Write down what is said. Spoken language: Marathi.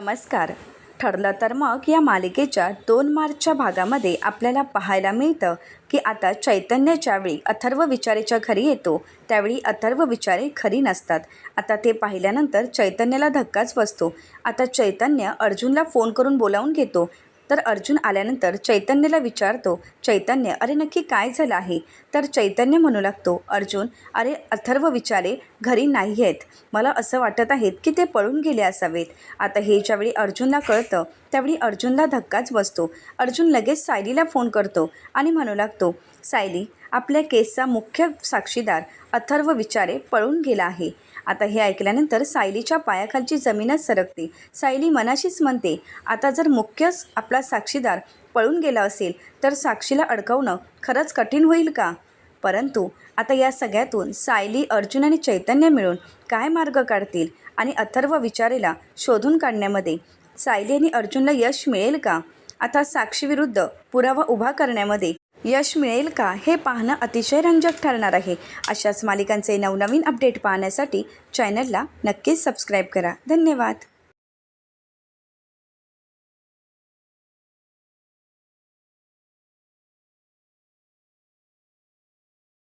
नमस्कार. ठरलं तर मग या मालिकेच्या दोन मार्चच्या भागामध्ये आपल्याला पाहायला मिळतं की आता चैतन्याच्या वेळी अथर्व विचारेच्या घरी येतो त्यावेळी अथर्व विचारे खरी नसतात. आता ते पाहिल्यानंतर चैतन्याला धक्काच बसतो. आता चैतन्य अर्जुनला फोन करून बोलावून घेतो तर अर्जुन आल्यानंतर चैतन्याला विचारतो चैतन्य अरे नक्की काय झालं आहे? तर चैतन्य म्हणू लागतो अर्जुन अरे अथर्व विचारे घरी नाही आहेत. मला असं वाटत आहेत की ते पळून गेले असावेत. आता हे ज्यावेळी अर्जुनला कळतं त्यावेळी अर्जुनला धक्काच बसतो. अर्जुन लगेच सायलीला फोन करतो आणि म्हणू लागतो सायली आपल्या केसचा मुख्य साक्षीदार अथर्व विचारे पळून गेला आहे. आता हे ऐकल्यानंतर सायलीच्या पायाखालची जमीनच सरकते. सायली मनाशीच म्हणते आता जर मुख्यच आपला साक्षीदार पळून गेला असेल तर साक्षीला अडकवणं खरंच कठीण होईल का? परंतु आता या सगळ्यातून सायली अर्जुन आणि चैतन्य मिळून काय मार्ग काढतील आणि अथर्व विचारेला शोधून काढण्यामध्ये? सायली आणि अर्जुनला यश मिळेल का? आता साक्षीविरुद्ध पुरावा उभा करण्यामध्ये यश मिळेल का हे पाहणं अतिशय रंजक ठरणार आहे. अशाच मालिकांचे नवनवीन अपडेट पाहण्यासाठी चॅनलला नक्कीच सबस्क्राईब करा. धन्यवाद.